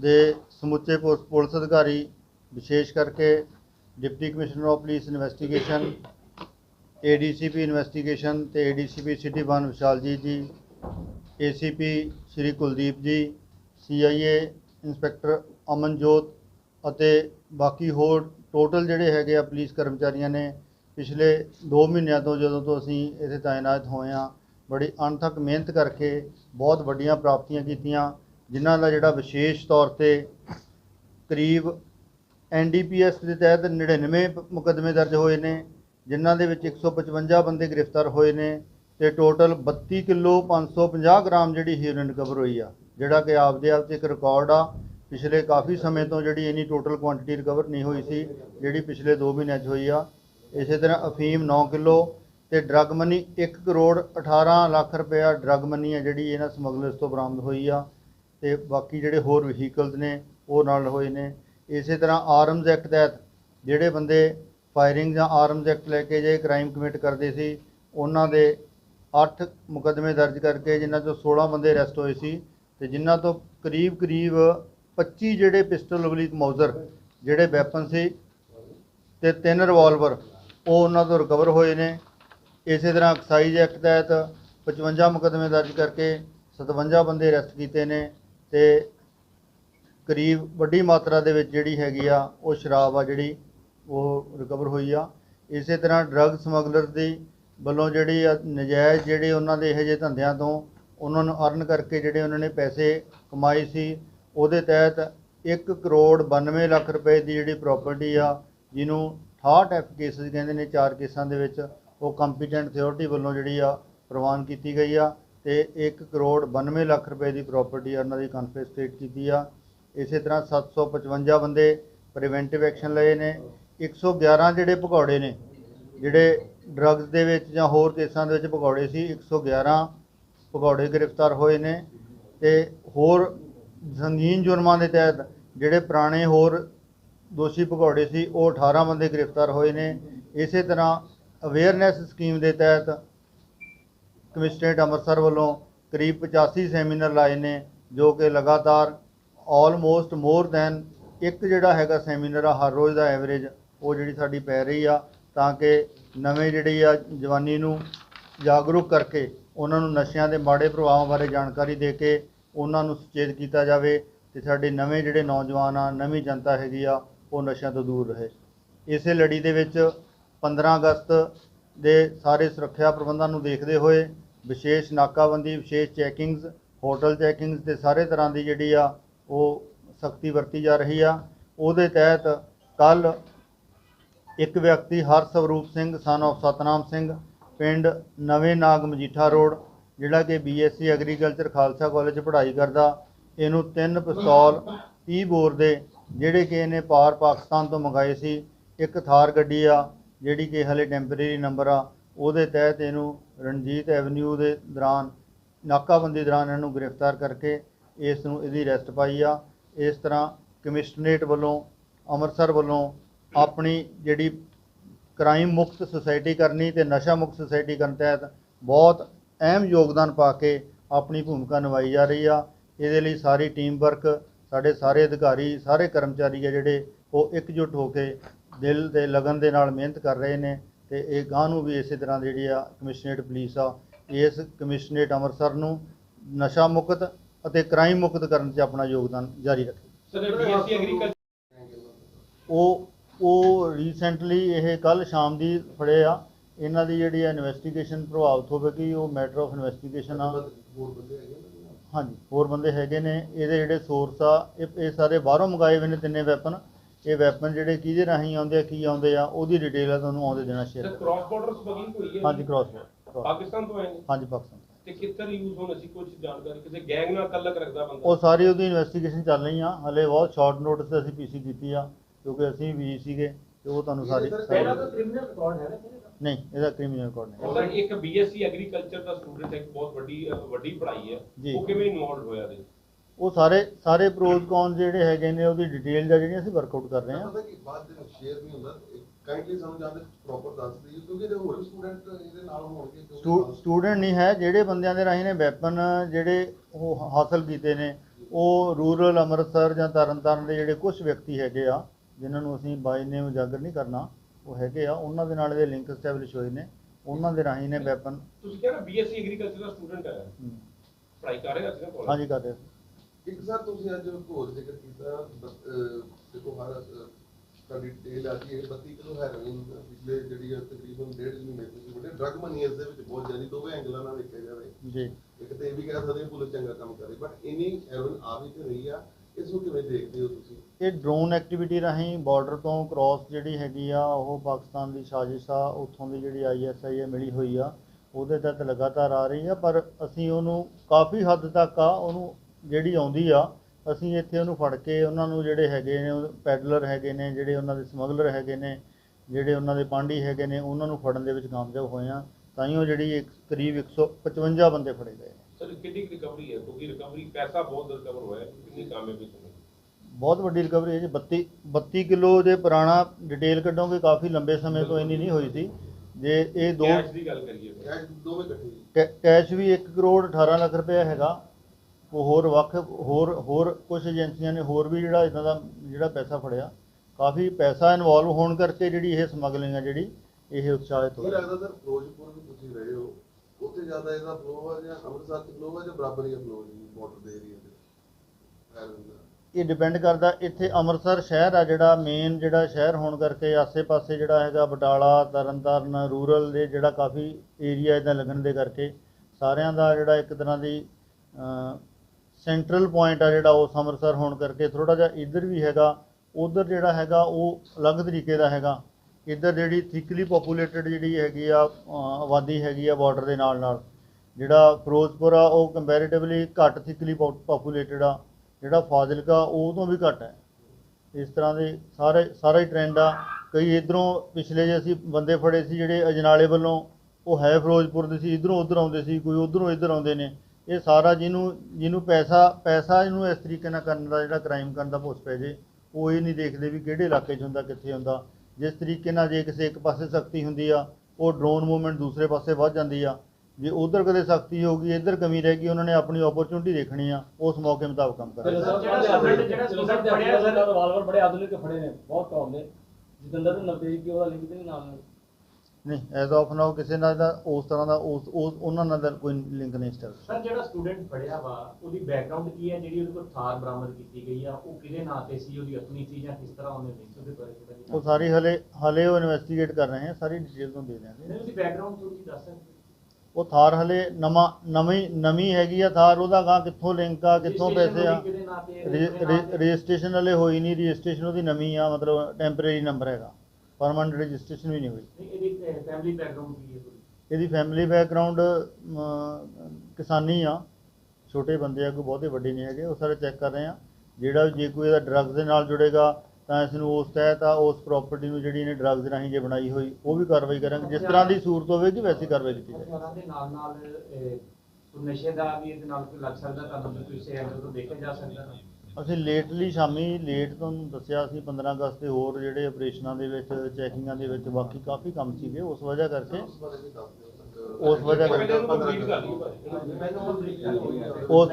ਦੇ ਸਮੁੱਚੇ ਪੁਲਿਸ ਅਧਿਕਾਰੀ, ਵਿਸ਼ੇਸ਼ ਕਰਕੇ deputy commissioner of police investigation ADCP investigation ਤੇ ADCP city one Vishaljit ji ACP Shri Kuldeep ਜੀ ਸੀਆਈਏ ਇੰਸਪੈਕਟਰ ਅਮਨਜੋਤ ਅਤੇ ਬਾਕੀ ਹੋਰ ਟੋਟਲ ਜਿਹੜੇ ਹੈਗੇ ਆ ਪੁਲਿਸ ਕਰਮਚਾਰੀਆਂ ਨੇ ਪਿਛਲੇ 2 ਮਹੀਨਿਆਂ ਤੋਂ ਜਦੋਂ ਤੋਂ ਅਸੀਂ ਇੱਥੇ ਤਾਇਨਾਤ ਹੋਏ ਹਾਂ, ਬੜੀ ਅਣਥੱਕ ਮਿਹਨਤ ਕਰਕੇ ਬਹੁਤ ਵੱਡੀਆਂ ਪ੍ਰਾਪਤੀਆਂ ਕੀਤੀਆਂ। ਜਿਨ੍ਹਾਂ ਦਾ ਜਿਹੜਾ ਵਿਸ਼ੇਸ਼ ਤੌਰ ਤੇ ਕਰੀਬ ਐਨਡੀਪੀਐਸ ਦੇ ਤਹਿਤ 99 ਪ- ਮੁਕੱਦਮੇ ਦਰਜ ਹੋਏ ਨੇ, ਜਿਨ੍ਹਾਂ ਦੇ ਵਿੱਚ 155 ਬੰਦੇ ਗ੍ਰਿਫਤਾਰ ਹੋਏ ਨੇ ਤੇ ਟੋਟਲ 32 ਕਿਲੋ 550 ਗ੍ਰਾਮ ਜਿਹੜੀ ਹੀਰੋਇਨ ਰਿਕਵਰ ਹੋਈ ਆ, ਜਿਹੜਾ ਕਿ ਆਪਦੇ ਆਪ 'ਚ ਇੱਕ ਰਿਕਾਰਡ ਆ। ਪਿਛਲੇ ਕਾਫੀ ਸਮੇਂ ਤੋਂ ਜਿਹੜੀ ਇੰਨੀ ਟੋਟਲ ਕੁਆਂਟੀਟੀ ਰਿਕਵਰ ਨਹੀਂ ਹੋਈ ਸੀ, ਜਿਹੜੀ ਪਿਛਲੇ 2 ਮਹੀਨਿਆਂ 'ਚ ਹੋਈ ਆ। ਇਸੇ ਤਰ੍ਹਾਂ ਅਫੀਮ 9 ਕਿਲੋ ਤੇ ਡਰੱਗ ਮਨੀ 1 ਕਰੋੜ 18 ਲੱਖ ਰੁਪਇਆ ਡਰੱਗ ਮਨੀ ਆ ਜਿਹੜੀ ਇਹਨਾਂ ਸਮਗਲਰਸ ਤੋਂ ਬਰਾਮਦ ਹੋਈ ਆ। ਤੇ ਬਾਕੀ ਜਿਹੜੇ ਹੋਰ ਵਹੀਕਲਸ ਨੇ, ਉਹ ਨਾਲ ਹੋਏ ਨੇ। ਇਸੇ ਤਰ੍ਹਾਂ ਆਰਮਜ਼ ਐਕਟ ਤਹਿਤ ਜਿਹੜੇ ਬੰਦੇ ਫਾਇਰਿੰਗ ਜਾਂ ਆਰਮਜ਼ ਐਕਟ ਲੈ ਕੇ ਜੇ ਕ੍ਰਾਈਮ ਕਮਿਟ ਕਰਦੇ ਸੀ, ਉਹਨਾਂ ਦੇ 8 ਮੁਕੱਦਮੇ ਦਰਜ ਕਰਕੇ ਜਿਨ੍ਹਾਂ 'ਚੋਂ 16 ਬੰਦੇ ਅਰੈਸਟ ਹੋਏ ਸੀ ਤੇ ਜਿਨ੍ਹਾਂ ਤੋਂ ਕਰੀਬ ਕਰੀਬ 25 ਜਿਹੜੇ ਪਿਸਟਲ ਬਲੀਕ ਮੌਜ਼ਰ, ਜਿਹੜੇ ਵੈਪਨ ਸੀ ਤੇ ਤਿੰਨ ਰਿਵਾਲਵਰ ਉਹ ਉਹਨਾਂ ਤੋਂ ਰਿਕਵਰ ਹੋਏ ਨੇ। ਇਸੇ ਤਰ੍ਹਾਂ ਐਕਸਾਈਜ਼ ਐਕਟ ਤਹਿਤ 55 ਮੁਕੱਦਮੇ ਦਰਜ ਕਰਕੇ 57 ਬੰਦੇ ਅਰੈਸਟ ਕੀਤੇ ਨੇ। ਤੇ ਕਰੀਬ ਵੱਡੀ ਮਾਤਰਾ ਦੇ ਵਿੱਚ ਜਿਹੜੀ ਹੈਗੀ ਆ, ਉਹ ਸ਼ਰਾਬ ਆ ਜਿਹੜੀ ਉਹ ਰਿਕਵਰ ਹੋਈ ਆ। ਇਸੇ ਤਰ੍ਹਾਂ ਡਰੱਗ ਸਮਗਲਰ ਦੀ ਵੱਲੋਂ ਜਿਹੜੀ ਆ, ਨਜਾਇਜ਼ ਜਿਹੜੇ ਉਹਨਾਂ ਦੇ ਇਹੋ ਜਿਹੇ ਧੰਦਿਆਂ ਤੋਂ ਉਹਨਾਂ ਨੂੰ ਅਰਨ ਕਰਕੇ ਜਿਹੜੇ ਉਹਨਾਂ ਨੇ ਪੈਸੇ ਕਮਾਏ ਸੀ, ਉਹਦੇ ਤਹਿਤ 1 ਕਰੋੜ 92 ਲੱਖ ਰੁਪਏ ਦੀ ਜਿਹੜੀ ਪ੍ਰਾਪਰਟੀ ਆ, ਜਿਹਨੂੰ 68 ਐਫ ਕੇਸਿਸ ਕਹਿੰਦੇ ਨੇ, ਚਾਰ ਕੇਸਾਂ ਦੇ ਵਿੱਚ ਉਹ ਕੰਪੀਟੈਂਟ ਅਥਾਰਟੀ ਵੱਲੋਂ ਜਿਹੜੀ ਆ ਪ੍ਰਵਾਨ ਕੀਤੀ ਗਈ ਆ। ਤੇ 1 ਕਰੋੜ 92 ਲੱਖ ਰੁਪਏ ਦੀ ਪ੍ਰਾਪਰਟੀ ਉਹਨਾਂ ਦੀ ਕਨਫਿਸਕੇਟ ਕੀਤੀ ਆ। ਇਸੇ ਤਰ੍ਹਾਂ 755 ਬੰਦੇ ਪ੍ਰੀਵੈਂਟਿਵ ਐਕਸ਼ਨ ਲਏ ਨੇ। 111 ਜਿਹੜੇ ਭਗੌੜੇ ਨੇ, ਜਿਹੜੇ ਡਰੱਗਸ ਦੇ ਵਿੱਚ ਜਾਂ ਹੋਰ ਕੇਸਾਂ ਦੇ ਵਿੱਚ ਭਗੌੜੇ ਸੀ 111 ਭਗੌੜੇ ਗ੍ਰਿਫਤਾਰ ਹੋਏ ਨੇ ਤੇ ਹੋਰ ਸੰਗੀਨ ਜੁਰਮਾਂ ਦੇ ਤਹਿਤ ਜਿਹੜੇ ਪੁਰਾਣੇ ਹੋਰ ਦੋਸ਼ੀ ਭਗੌੜੇ ਸੀ, ਉਹ 18 ਬੰਦੇ ਗ੍ਰਿਫਤਾਰ ਹੋਏ ਨੇ। ਇਸੇ ਤਰ੍ਹਾਂ ਅਵੇਅਰਨੈਸ ਸਕੀਮ ਦੇ ਤਹਿਤ ਕਮਿਸ਼ਨਰੇਟ ਅੰਮ੍ਰਿਤਸਰ ਵੱਲੋਂ ਕਰੀਬ 85 ਸੈਮੀਨਾਰ ਲਾਏ ਨੇ, ਜੋ ਕਿ ਲਗਾਤਾਰ ਆਲਮੋਸਟ ਮੋਰ ਦੈਨ ਇੱਕ ਜਿਹੜਾ ਹੈਗਾ ਸੈਮੀਨਾਰ ਆ, ਹਰ ਰੋਜ਼ ਦਾ ਐਵਰੇਜ ਉਹ ਜਿਹੜੀ ਸਾਡੀ ਪੈ ਰਹੀ ਆ, ਤਾਂ ਕਿ ਨਵੇਂ ਜਿਹੜੀ ਆ ਜਵਾਨੀ ਨੂੰ ਜਾਗਰੂਕ ਕਰਕੇ ਉਹਨਾਂ ਨੂੰ ਨਸ਼ਿਆਂ ਦੇ ਮਾੜੇ ਪ੍ਰਭਾਵਾਂ ਬਾਰੇ ਜਾਣਕਾਰੀ ਦੇ ਕੇ ਉਹਨਾਂ ਨੂੰ ਸੁਚੇਤ ਕੀਤਾ ਜਾਵੇ ਤੇ ਸਾਡੇ ਨਵੇਂ ਜਿਹੜੇ ਨੌਜਵਾਨ ਆ, ਨਵੀਂ ਜਨਤਾ ਹੈਗੀ ਆ, ਉਹ ਨਸ਼ਿਆਂ ਤੋਂ ਦੂਰ ਰਹੇ। ਇਸੇ ਲੜੀ ਦੇ ਵਿੱਚ 15 ਅਗਸਤ ਦੇ ਸਾਰੇ ਸੁਰੱਖਿਆ ਪ੍ਰਬੰਧਾਂ ਨੂੰ ਦੇਖਦੇ ਹੋਏ ਵਿਸ਼ੇਸ਼ ਨਾਕਾਬੰਦੀ, ਵਿਸ਼ੇਸ਼ ਚੈਕਿੰਗਸ, ਹੋਟਲ ਚੈਕਿੰਗਸ ਤੇ ਸਾਰੇ ਤਰ੍ਹਾਂ ਦੀ ਜਿਹੜੀ ਆ ਉਹ ਸਖਤੀ ਵਰਤੀ ਜਾ ਰਹੀ ਆ। ਉਹਦੇ ਤਹਿਤ ਕੱਲ ਇੱਕ ਵਿਅਕਤੀ ਹਰਸਵਰੂਪ ਸਿੰਘ ਸਨ of ਸਤਨਾਮ ਸਿੰਘ, ਪਿੰਡ ਨਵੇਂ ਨਾਗ ਮਜੀਠਾ ਰੋਡ, ਜਿਹੜਾ ਕਿ ਬੀਐਸਸੀ ਐਗਰੀਕਲਚਰ ਖਾਲਸਾ ਕਾਲਜ 'ਚ ਪੜ੍ਹਾਈ ਕਰਦਾ, ਇਹਨੂੰ ਤਿੰਨ ਪਿਸਤੌਲ 30 ਬੋਰ ਦੇ, ਜਿਹੜੇ ਕਿ ਇਹਨੇ ਪਾਰ ਪਾਕਿਸਤਾਨ ਤੋਂ ਮੰਗਾਏ ਸੀ। ਇੱਕ ਥਾਰ ਗੱਡੀ ਆ ਜਿਹੜੀ ਕਿ ਹਲੇ ਟੈਂਪਰੇਰੀ ਨੰਬਰ ਆ, ਉਹਦੇ ਤਹਿਤ ਇਹਨੂੰ ਰਣਜੀਤ ਐਵਨਿਊ ਦੇ ਦੌਰਾਨ, ਨਾਕਾਬੰਦੀ ਦੌਰਾਨ ਇਹਨੂੰ ਗ੍ਰਿਫਤਾਰ ਕਰਕੇ ਇਸ ਨੂੰ ਇਹਦੀ ਅਰੈਸਟ ਪਾਈ ਆ। ਇਸ ਤਰ੍ਹਾਂ ਕਮਿਸ਼ਨਰੇਟ ਵੱਲੋਂ, ਅੰਮ੍ਰਿਤਸਰ ਵੱਲੋਂ ਆਪਣੀ ਜਿਹੜੀ ਕ੍ਰਾਈਮ ਮੁਕਤ ਸੁਸਾਇਟੀ ਕਰਨੀ ਤੇ ਨਸ਼ਾ ਮੁਕਤ ਸੁਸਾਇਟੀ ਕਰਨ ਤਹਿਤ ਬਹੁਤ ਅਹਿਮ ਯੋਗਦਾਨ ਪਾ ਕੇ ਆਪਣੀ ਭੂਮਿਕਾ ਨਿਭਾਈ ਜਾ ਰਹੀ ਆ। ਇਹਦੇ ਲਈ ਸਾਰੀ ਟੀਮ ਵਰਕ ਸਾਡੇ ਸਾਰੇ ਅਧਿਕਾਰੀ, ਸਾਰੇ ਕਰਮਚਾਰੀ ਆ ਜਿਹੜੇ, ਉਹ ਇਕਜੁੱਟ ਹੋ ਕੇ ਦਿਲ ਤੇ ਲਗਨ ਦੇ ਨਾਲ ਮਿਹਨਤ ਕਰ ਰਹੇ ਨੇ ਤੇ ਇਹ ਗਾਂ ਨੂੰ ਵੀ ਇਸੇ ਤਰ੍ਹਾਂ ਜਿਹੜੀ ਆ ਕਮਿਸ਼ਨਰੇਟ ਪੁਲਿਸ ਆ ਇਸ ਕਮਿਸ਼ਨਰੇਟ ਅੰਮ੍ਰਿਤਸਰ ਨੂੰ ਨਸ਼ਾ ਮੁਕਤ ਅਤੇ ਕ੍ਰਾਈਮ ਮੁਕਤ ਕਰਨ 'ਚ ਆਪਣਾ ਯੋਗਦਾਨ ਜਾਰੀ ਰੱਖੇ। ਸਰ ਬੀਐਸਸੀ ਐਗਰੀਕਲਚਰ ਉਹ ਉਹ ਰੀਸੈਂਟਲੀ ਇਹ ਕੱਲ ਸ਼ਾਮ ਦੀ ਫੜੇ ਆ। ਇਹਨਾਂ ਦੀ ਜਿਹੜੀ ਇਨਵੈਸਟੀਗੇਸ਼ਨ ਪ੍ਰਭਾਵਿਤ ਹੋਵੇਗੀ ਉਹ ਮੈਟਰ ਆਫ ਇਨਵੈਸਟੀਗੇਸ਼ਨ ਆ। ਹਾਂਜੀ ਹੋਰ ਬੰਦੇ ਹੈਗੇ ਨੇ। ਇਹਦੇ ਜਿਹੜੇ ਸੋਰਸ ਆ ਇਹ ਇਹ ਸਾਰੇ ਬਾਹਰੋਂ ਮੰਗਾਏ ਹੋਏ ਨੇ ਤਿੰਨੇ ਵੈਪਨ ਇਹ ਵੈਪਨ ਜਿਹੜੇ ਕਿਹਦੇ ਰਾਹੀਂ ਆਉਂਦੇ ਆ ਕੀ ਆਉਂਦੇ ਆ ਉਹਦੀ ਡਿਟੇਲ ਆ ਤੁਹਾਨੂੰ ਆਉਂਦੇ ਦੇਣਾ ਸ਼ੇਅਰ ਕ੍ਰਾਸ ਬਾਰਡਰ ਸਮਗਲਿੰਗ ਹੋਈ ਹੈ। ਹਾਂਜੀ ਕ੍ਰਾਸ ਬੋਰਡ ਪਾਕਿਸਤਾਨ ਤੋਂ ਆਏ ਨੇ? ਹਾਂਜੀ ਪਾਕਿਸਤਾਨ ਤੇ। ਕਿੱਧਰ ਯੂਜ਼ ਹੋਣ ਅਸੀਂ ਕੁਝ ਜਾਣਕਾਰੀ ਕਿਸੇ ਗੈਂਗ ਨਾਲ ਕਲਕ ਰੱਖਦਾ ਬੰਦਾ? ਉਹ ਸਾਰੀ ਉਹਦੀ ਇਨਵੈਸਟੀਗੇਸ਼ਨ ਚੱਲ ਰਹੀ ਆ। ਹਲੇ ਬਹੁਤ ਸ਼ਾਰਟ ਨੋਟਿਸ ਤੇ ਅਸੀਂ ਪੀਸੀ ਕੀਤੀ ਆ ਕਿਉਂਕਿ ਅਸੀਂ ਵੀ ਸੀਗੇ ਤੇ ਉਹ ਤੁਹਾਨੂੰ ਸਾਰੀ ਪਹਿਲਾਂ ਤਾਂ ਕ੍ਰਿਮੀਨਲ ਰਿਕਾਰਡ ਹੈ ਨਾ ਨਹੀਂ ਇਹਦਾ ਕ੍ਰਿਮੀਨਲ ਰਿਕਾਰਡ ਨਹੀਂ। ਸਰ ਇੱਕ ਬੀਐਸਸੀ ਐਗਰੀਕਲਚਰ ਦਾ ਸਟੂਡੈਂਟ ਇੱਕ ਬਹੁਤ ਵੱਡੀ ਵੱਡੀ ਪੜ੍ਹਾਈ ਹੈ। ਉਹ ਕਿਵੇਂ ਇਨਵੋਲਡ ਹੋਇਆ ਦੇ ਉਹ ਸਾਰੇ ਸਾਰੇ ਪ੍ਰੋਜ਼ ਕੌਨ ਜਿਹੜੇ ਹੈਗੇ ਨੇ ਉਹਦੀ ਡਿਟੇਲ ਦਾ ਜਿਹੜੀਆਂ ਅਸੀਂ ਵਰਕਆਊਟ ਕਰ ਰਹੇ ਹਾਂ। ਪਤਾ ਕਿ ਬਾਅਦ ਦੇ ਵਿੱਚ ਸ਼ੇਅਰ ਨਹੀਂ ਹੁੰਦਾ। ਕਾਈਂਡਲੀ ਸਾਨੂੰ ਜਾਂ ਤੇ ਪ੍ਰੋਪਰ ਦੱਸ ਦਈਏ ਕਿਉਂਕਿ ਇਹਦੇ ਹੋਰ ਸਟੂਡੈਂਟ ਇਹਦੇ ਨਾਲ ਹੋਣਗੇ ਜੋ ਸਟੂਡੈਂਟ ਨਹੀਂ ਹੈ ਜਿਹੜੇ ਬੰਦਿਆਂ ਦੇ ਰਾਹੀਂ ਨੇ ਵੈਪਨ ਜਿਹੜੇ ਉਹ ਹਾਸਲ ਕੀਤੇ ਨੇ ਉਹ ਰੂਰਲ ਅੰਮ੍ਰਿਤਸਰ ਜਾਂ ਤਰਨਤਾਰਨ ਦੇ ਜਿਹੜੇ ਕੁਝ ਵਿਅਕਤੀ ਹੈਗੇ ਆ ਜਿਨ੍ਹਾਂ ਨੂੰ ਅਸੀਂ ਬਾਈ ਨੇਮ ਉਜਾਗਰ ਨਹੀਂ ਕਰਨਾ ਉਹ ਹੈਗੇ ਆ ਉਹਨਾਂ ਦੇ ਨਾਲ ਇਹਦੇ ਲਿੰਕ ਸਟੈਬਲਿਸ਼ ਹੋਏ ਨੇ ਉਹਨਾਂ ਦੇ ਰਾਹੀਂ ਨੇ ਵੈਪਨ ਤੁਸੀਂ ਕਿਹਾ ਨਾ ਬੀਐਸਸੀ ਐਗਰੀਕਲਚਰ ਦਾ ਸਟੂਡੈਂਟ ਹੈ। ਪੜ੍ਹਾਈ ਕਰ ਰਿਹਾ ਸੀ ਨਾ ਕਾਲਜ ਹਾਂਜੀ ਕਰਦੇ ਇੱਕ ਸਰ ਤੁਸੀਂ ਅੱਜ ਹੋਰ ਜ਼ਿਕਰ ਕੀਤਾ ਦੇਖੋ ਹਰ ਤੁਹਾਡੀ ਡਿਟੇਲ ਆ ਗਈ ਹੈ 32 ਕਿਲੋ ਹੈਰੋਇਨ ਪਿਛਲੇ ਜਿਹੜੀ ਆ ਤਕਰੀਬਨ ਡੇਢ ਮਹੀਨੇ ਤੁਸੀਂ ਬੜੇ ਡਰਗ ਮਨੀ ਇਸ ਦੇ ਵਿੱਚ ਬਹੁਤ ਜ਼ਿਆਦਾ ਦੋਵੇਂ ਐਂਗਲਾਂ ਨਾਲ ਵੇਖਿਆ ਜਾਵੇ। ਜੀ। ਇੱਕ ਤੇ ਇਹ ਵੀ ਕਹਿ ਸਕਦੇ ਹਾਂ ਪੁਲਿਸ ਚੰਗਾ ਕੰਮ ਕਰ ਰਹੀ ਬਟ ਇੰਨੀ ਹੈਰੋਇਨ ਆ ਵੀ ਤੇ ਰਹੀ ਆ ਇਸ ਨੂੰ ਕਿਵੇਂ ਦੇਖਦੇ ਹੋ ਤੁਸੀਂ? ਇਹ ਡਰੋਨ ਐਕਟੀਵਿਟੀ ਰਾਹੀਂ ਬਾਰਡਰ ਤੋਂ ਕ੍ਰਾਸ ਜਿਹੜੀ ਹੈਗੀ ਆ ਉਹ ਪਾਕਿਸਤਾਨ ਦੀ ਸਾਜ਼ਿਸ਼ ਆ ਉੱਥੋਂ ਦੀ ਜਿਹੜੀ ਆਈਐਸਆਈ ਮਿਲੀ ਹੋਈ ਆ ਉਹਦੇ ਤਹਿਤ ਲਗਾਤਾਰ ਆ ਰਹੀ ਆ ਪਰ ਅਸੀਂ ਉਹਨੂੰ ਕਾਫੀ ਹੱਦ ਤੱਕ ਆ ਉਹਨੂੰ ਜਿਹੜੀ ਆਉਂਦੀ ਆ ਅਸੀਂ ਇੱਥੇ ਉਹਨੂੰ ਫੜ ਕੇ ਉਹਨਾਂ ਨੂੰ ਜਿਹੜੇ ਹੈਗੇ ਨੇ ਪੈਡਲਰ ਹੈਗੇ ਨੇ ਜਿਹੜੇ ਉਹਨਾਂ ਦੇ ਸਮਗਲਰ ਹੈਗੇ ਨੇ ਜਿਹੜੇ ਉਹਨਾਂ ਦੇ ਪਾਂਡੀ ਹੈਗੇ ਨੇ ਉਹਨਾਂ ਨੂੰ ਫੜਨ ਦੇ ਵਿੱਚ ਕਾਮਯਾਬ ਹੋਏ ਆ ਤਾਈਓ ਜਿਹੜੀ ਇੱਕ ਕਰੀਬ 155 ਬੰਦੇ ਫੜੇ ਗਏ ਨੇ। ਸਰ ਕਿੰਨੀ ਰਿਕਵਰੀ ਹੈ? ਕਿਉਂਕਿ ਰਿਕਵਰੀ ਪੈਸਾ ਬਹੁਤ ਰਿਕਵਰ ਹੋਇਆ ਹੈ। ਕਿੰਨੀ ਕਾਮਯਾਬੀ ਤੁਹਾਨੂੰ ਬਹੁਤ ਵੱਡੀ ਰਿਕਵਰੀ ਹੈ ਜੀ। 32 32 ਕਿਲੋ ਜੇ ਪੁਰਾਣਾ ਡਿਟੇਲ ਕੱਢੋਗੇ ਕਾਫੀ ਲੰਬੇ ਸਮੇਂ ਤੋਂ ਇੰਨੀ ਨਹੀਂ ਹੋਈ ਸੀ। ਜੇ ਇਹ ਦੋ ਕੈਸ਼ ਦੀ ਗੱਲ ਕਰੀਏ ਤਾਂ। ਕੈਸ਼ ਦੋਵੇਂ ਇਕੱਠੇ। ਕੈਸ਼ ਵੀ 1 ਕਰੋੜ 18 ਲੱਖ ਰੁਪਏ ਹੈਗਾ। ਉਹ ਹੋਰ ਵੱਖ ਹੋਰ ਹੋਰ ਕੁਝ ਏਜੰਸੀਆਂ ਨੇ ਹੋਰ ਵੀ ਜਿਹੜਾ ਇਦਾਂ ਦਾ ਜਿਹੜਾ ਪੈਸਾ ਫੜਿਆ ਕਾਫੀ ਪੈਸਾ ਇਨਵੋਲਵ ਹੋਣ ਕਰਕੇ ਜਿਹੜੀ ਇਹ ਸਮਗਲਿੰਗ ਆ ਜਿਹੜੀ ਇਹ ਉਤਸ਼ਾਹਿਤ ਕੀ ਹੋਈ ਲੱਗਦਾ ਸਰ ਫਿਰੋਜ਼ਪੁਰ ਵੀ ਤੁਸੀਂ ਰਹੇ ਹੋ ਉੱਥੇ ਜ਼ਿਆਦਾ ਇਹਦਾ ਫਲੋ ਆ ਜਾਂ ਅੰਮ੍ਰਿਤਸਰ ਚ ਫਲੋ ਆ ਜਾਂ ਬਰਾਬਰ ਹੀ ਫਲੋ ਜੀ ਬਾਰਡਰ ਦੇ ਏਰੀਆ ਤੇ ਹੈਰੋਇਨ ਦਾ ਇਹ ਡਿਪੈਂਡ ਕਰਦਾ ਇੱਥੇ ਅੰਮ੍ਰਿਤਸਰ ਸ਼ਹਿਰ ਆ ਜਿਹੜਾ ਮੇਨ ਜਿਹੜਾ ਸ਼ਹਿਰ ਹੋਣ ਕਰਕੇ ਆਸੇ-ਪਾਸੇ ਜਿਹੜਾ ਹੈਗਾ ਬਟਾਲਾ ਤਰਨਤਾਰਨ ਰੂਰਲ ਦੇ ਜਿਹੜਾ ਕਾਫੀ ਏਰੀਆ ਇਦਾਂ ਲੱਗਣ ਦੇ ਕਰਕੇ ਸਾਰਿਆਂ ਦਾ ਜਿਹੜਾ ਇੱਕ ਤਰ੍ਹਾਂ ਦੀ ਸੈਂਟਰਲ ਪੁਆਇੰਟ ਆ ਜਿਹੜਾ ਉਹ ਅੰਮ੍ਰਿਤਸਰ ਹੋਣ ਕਰਕੇ ਥੋੜਾ ਜਿਹਾ ਇੱਧਰ ਵੀ ਹੈਗਾ ਉਧਰ ਜਿਹੜਾ ਹੈਗਾ ਉਹ ਅਲੱਗ ਤਰੀਕੇ ਦਾ ਹੈਗਾ। ਇੱਧਰ ਜਿਹੜੀ ਥਿਕਲੀ ਪੋਪੂਲੇਟਡ ਜਿਹੜੀ ਹੈਗੀ ਆ ਅ, ਆਬਾਦੀ ਹੈਗੀ ਆ ਬਾਰਡਰ ਦੇ ਨਾਲ ਨਾਲ ਜਿਹੜਾ ਫਿਰੋਜ਼ਪੁਰ ਆ ਉਹ ਕੰਪੈਰੀਟਿਵਲੀ ਘੱਟ ਥਿਕਲੀ ਪੋਪੂਲੇਟਡ ਆ ਜਿਹੜਾ ਫਾਜ਼ਿਲਕਾ ਉਹ ਤੋਂ ਵੀ ਘੱਟ ਹੈ। ਇਸ ਤਰ੍ਹਾਂ ਦੇ ਸਾਰੇ ਸਾਰਾ ਹੀ ਟ੍ਰੈਂਡ ਆ। ਕਈ ਇਧਰੋਂ ਪਿਛਲੇ ਜੇ ਅਸੀਂ ਬੰਦੇ ਫੜੇ ਸੀ ਜਿਹੜੇ ਅਜਨਾਲੇ ਵੱਲੋਂ ਉਹ ਹੈ ਫਿਰੋਜ਼ਪੁਰ ਦੇ ਸੀ ਇਧਰੋਂ ਉਧਰ ਆਉਂਦੇ ਸੀ ਕੋਈ ਉਧਰੋਂ ਇੱਧਰ ਆਉਂਦੇ ਨੇ। ਇਹ ਸਾਰਾ ਜਿਹਨੂੰ ਜਿਹਨੂੰ ਪੈਸਾ ਪੈਸਾ ਇਹਨੂੰ ਇਸ ਤਰੀਕੇ ਨਾਲ ਕਰਨ ਦਾ ਜਿਹੜਾ ਕ੍ਰਾਈਮ ਕਰਨ ਦਾ ਭੁੱਸ ਪੈ ਜੇ ਉਹ ਇਹ ਨਹੀਂ ਦੇਖਦੇ ਵੀ ਕਿਹੜੇ ਇਲਾਕੇ 'ਚ ਹੁੰਦਾ ਕਿੱਥੇ ਹੁੰਦਾ ਜਿਸ ਤਰੀਕੇ ਨਾਲ ਜੇ ਕਿਸੇ ਇੱਕ ਪਾਸੇ ਸਖਤੀ ਹੁੰਦੀ ਆ ਉਹ ਡਰੋਨ ਮੂਵਮੈਂਟ ਦੂਸਰੇ ਪਾਸੇ ਵੱਧ ਜਾਂਦੀ ਆ ਜੇ ਉਧਰ ਕਦੇ ਸਖਤੀ ਹੋਊਗੀ ਇੱਧਰ ਕਮੀ ਰਹਿ ਗਈ ਉਹਨਾਂ ਨੇ ਆਪਣੀ ਓਪਰਚੁਨਿਟੀ ਦੇਖਣੀ ਆ ਉਸ ਮੌਕੇ ਮੁਤਾਬਕ ਕੰਮ ਕਰਨਾ ਜਿਹੜਾ student- ਜਿਹੜਾ student ਫੜਿਆ ਸਰ- ਰਿਵਾਲਵਰ ਬੜੇ ਆਧੁਨਿਕ ਫੜੇ ਨੇ ਬਹੁਤ ਟੌਪ ਦੇ ਜਿੰਦਰ ਦੇ ਨਵਤੇਜ ਕੀ ਉਹਦਾ ਲਿੰਕ ਤੇ ਨਾਲ ਨਹੀਂ ਐਜ਼ ਆਫ ਨਾਓ ਕਿਸੇ ਨਾਲ ਦਾ ਉਸ ਤਰ੍ਹਾਂ ਦਾ ਉਸ ਉਸ ਉਹਨਾਂ ਨਾਲ ਦਾ ਕੋਈ ਲਿੰਕ ਨਹੀਂ ਸਟੈਬਲਿਸ਼ ਸਰ ਜਿਹੜਾ ਸਟੂਡੈਂਟ ਫੜਿਆ ਵਾ ਉਹਦੀ ਬੈਕਗ੍ਰਾਉਂਡ ਕੀ ਹੈ? ਜਿਹੜੀ ਉਹਦੇ ਕੋਲ ਥਾਰ ਬਰਾਮਦ ਕੀਤੀ ਗਈ ਆ ਉਹ ਕਿਹਦੇ ਨਾਂ ਤੇ ਸੀ? ਉਹਦੀ ਆਪਣੀ ਸੀ ਜਾਂ ਕਿਸ ਤਰ੍ਹਾਂ ਉਹਨੇ ਲਿੰਕ ਉਹਦੇ ਬਾਰੇ ਪਤਾ ਨਹੀਂ ਉਹ ਸਾਰੀ ਹਲੇ ਹਲੇ ਉਹ ਇਨਵੈਸਟੀਗੇਟ ਕਰ ਰਹੇ ਹਾਂ ਸਾਰੀ ਡਿਟੇਲ ਤੋਂ ਦੇ ਦਿਆਂਗੇ ਨਹੀਂ ਉਹਦੀ ਬੈਕਗ੍ਰਾਉਂਡ ਥੋੜੀ ਦੱਸ ਸਕਦੇ ਉਹ ਥਾਰ ਹਲੇ ਨਵਾਂ ਨਵੀਂ ਨਵੀਂ ਹੈਗੀ ਆ ਥਾਰ ਉਹਦਾ ਗਾਂ ਕਿੱਥੋਂ ਲਿੰਕ ਆ ਕਿੱਥੋਂ ਪੈਸੇ ਆ? ਉਹਦੀ ਕਿਹਦੇ ਨਾਂ ਤੇ ਹੈ, ਆਪਣੇ ਨਾਂ ਤੇ? ਰਜਿਸਟ੍ਰੇਸ਼ਨ ਹਲੇ ਹੋਈ ਨਹੀਂ ਰਜਿਸਟ੍ਰੇਸ਼ਨ ਉਹਦੀ ਨਵੀਂ ਆ ਮਤਲਬ ਟੈਂਪਰੇਰੀ ਨੰਬਰ ਹੈਗਾ। ਪਰਮਨੈਂਟ ਰਜਿਸਟ੍ਰੇਸ਼ਨ ਵੀ ਨਹੀਂ ਹੋਈ। ਨਹੀਂ, ਇਹਦੀ ਫੈਮਿਲੀ ਬੈਕਗ੍ਰਾਉਂਡ ਕੀ ਹੈ ਥੋੜੀ ਇਹਦੀ ਫੈਮਿਲੀ ਬੈਕਗ੍ਰਾਉਂਡ ਕਿਸਾਨੀ ਆ। ਛੋਟੇ ਬੰਦੇ ਆ ਕੋਈ ਬਹੁਤੇ ਵੱਡੇ ਨਹੀਂ ਹੈਗੇ ਉਹ ਸਾਰੇ ਚੈੱਕ ਕਰ ਰਹੇ ਆ। ਜਿਹੜਾ ਜੇ ਕੋਈ ਇਹਦਾ ਡਰੱਗਸ ਦੇ ਨਾਲ ਜੁੜੇਗਾ ਤਾਂ ਇਸ ਨੂੰ ਉਸ ਤਹਿਤ ਆ ਉਸ ਪ੍ਰਾਪਰਟੀ ਨੂੰ ਜਿਹੜੀ ਇਹਨੇ ਡਰੱਗਸ ਰਾਹੀਂ ਜੇ ਬਣਾਈ ਹੋਈ ਉਹ ਵੀ ਕਾਰਵਾਈ ਕਰਾਂਗੇ। ਜਿਸ ਤਰ੍ਹਾਂ ਦੀ ਸੂਰਤ ਹੋਵੇਗੀ ਵੈਸੀ ਕਾਰਵਾਈ ਕੀਤੀ ਜਾਏਗੀ ਹਥਿਆਰਾਂ ਦੇ ਨਾਲ ਨਾਲ ਅਹ, ਕੋਈ ਨਸ਼ੇ ਦਾ ਵੀ ਇਹਦੇ ਨਾਲ ਕੋਈ ਲੱਗ ਸਕਦਾ ਤੁਹਾਨੂੰ ਵੀ ਕਿਸੇ ਐਂਗਲ ਤੋਂ ਦੇਖਿਆ ਜਾ ਸਕਦਾ? ਅਸੀਂ ਲੇਟਲੀ ਸ਼ਾਮੀ ਲੇਟ ਤੁਹਾਨੂੰ ਦੱਸਿਆ ਸੀ 15 ਅਗਸਤ ਦੇ ਹੋਰ ਜਿਹੜੇ ਆਪਰੇਸ਼ਨਾਂ ਦੇ ਵਿੱਚ ਚੈਕਿੰਗਾਂ ਦੇ ਵਿੱਚ ਬਾਕੀ ਕਾਫੀ ਕੰਮ ਸੀਗੇ ਉਸ ਵਜ੍ਹਾ ਕਰਕੇ ਉਸ ਵਜ੍ਹਾ ਕਰਕੇ ਉਸ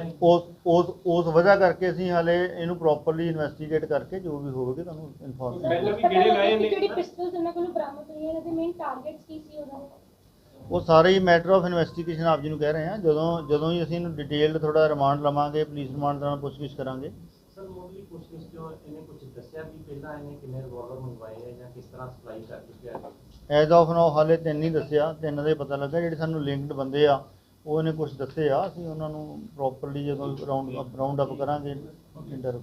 ਉਸ ਉਸ ਵਜ੍ਹਾ ਕਰਕੇ ਅਸੀਂ ਹਾਲੇ ਇਹਨੂੰ ਪ੍ਰੋਪਰਲੀ ਇਨਵੈਸਟੀਗੇਟ ਕਰਕੇ ਜੋ ਵੀ ਹੋਵੇਗਾ ਤੁਹਾਨੂੰ ਇਨਫੋਰਮ ਪਹਿਲਾਂ ਵੀ ਕਿਹੜੇ ਲਾਏ ਨੇ। ਜਿਹੜੀ ਪਿਸਟਲਸ ਇਹਨਾਂ ਕੋਲੋਂ ਬਰਾਮਦ ਹੋਈਆਂ ਇਹਨਾਂ ਦੇ ਮੇਨ ਟਾਰਗੇਟਸ ਕੀ ਸੀ ਉਹਨਾਂ ਦੇ? ਉਹ ਸਾਰੇ ਹੀ ਮੈਟਰ ਆਫ ਇਨਵੈਸਟੀਗੇਸ਼ਨ ਆਪ ਜੀ ਨੂੰ ਕਹਿ ਰਹੇ ਹਾਂ। ਜਦੋਂ ਜਦੋਂ ਹੀ ਅਸੀਂ ਇਹਨੂੰ ਡਿਟੇਲਡ ਥੋੜਾ ਰਿਮਾਂਡ ਲਵਾਂਗੇ ਪੁਲਿਸ ਰਿਮਾਂਡ ਨਾਲ ਪੁੱਛਗਿੱਛ ਕਰਾਂਗੇ। ਸਰ ਮੋਡਲੀ ਪੁੱਛਗਿੱਛ ਚੋਂ ਇਹਨੇ ਕੁਝ ਦੱਸਿਆ ਵੀ ਪਹਿਲਾਂ ਇਹਨੇ ਕਿੰਨੇ ਰਿਵਾਲਵਰ ਮੰਗਵਾਏ ਆ ਜਾਂ ਕਿਸ ਤਰ੍ਹਾਂ ਸਪਲਾਈ ਕਰ ਚੁੱਕਿਆ ਹੈ? ਐਜ਼ ਆਫ ਨਾਓ ਹਾਲੇ ਤਿੰਨ ਹੀ ਦੱਸਿਆ। ਤਿੰਨ ਦਾ ਹੀ ਪਤਾ ਲੱਗਾ ਜਿਹੜੇ ਸਾਨੂੰ ਲਿੰਕਡ ਬੰਦੇ ਆ ਉਹ ਇਹਨੇ ਕੁਝ ਦੱਸੇ ਆ। ਅਸੀਂ ਉਹਨਾਂ ਨੂੰ ਪ੍ਰੋਪਰਲੀ ਜਦੋਂ ਰਾਉਂਡ ਰਾਉਂਡ ਅਪ ਕਰਾਂਗੇ ਇੰਟਰਵਿਊ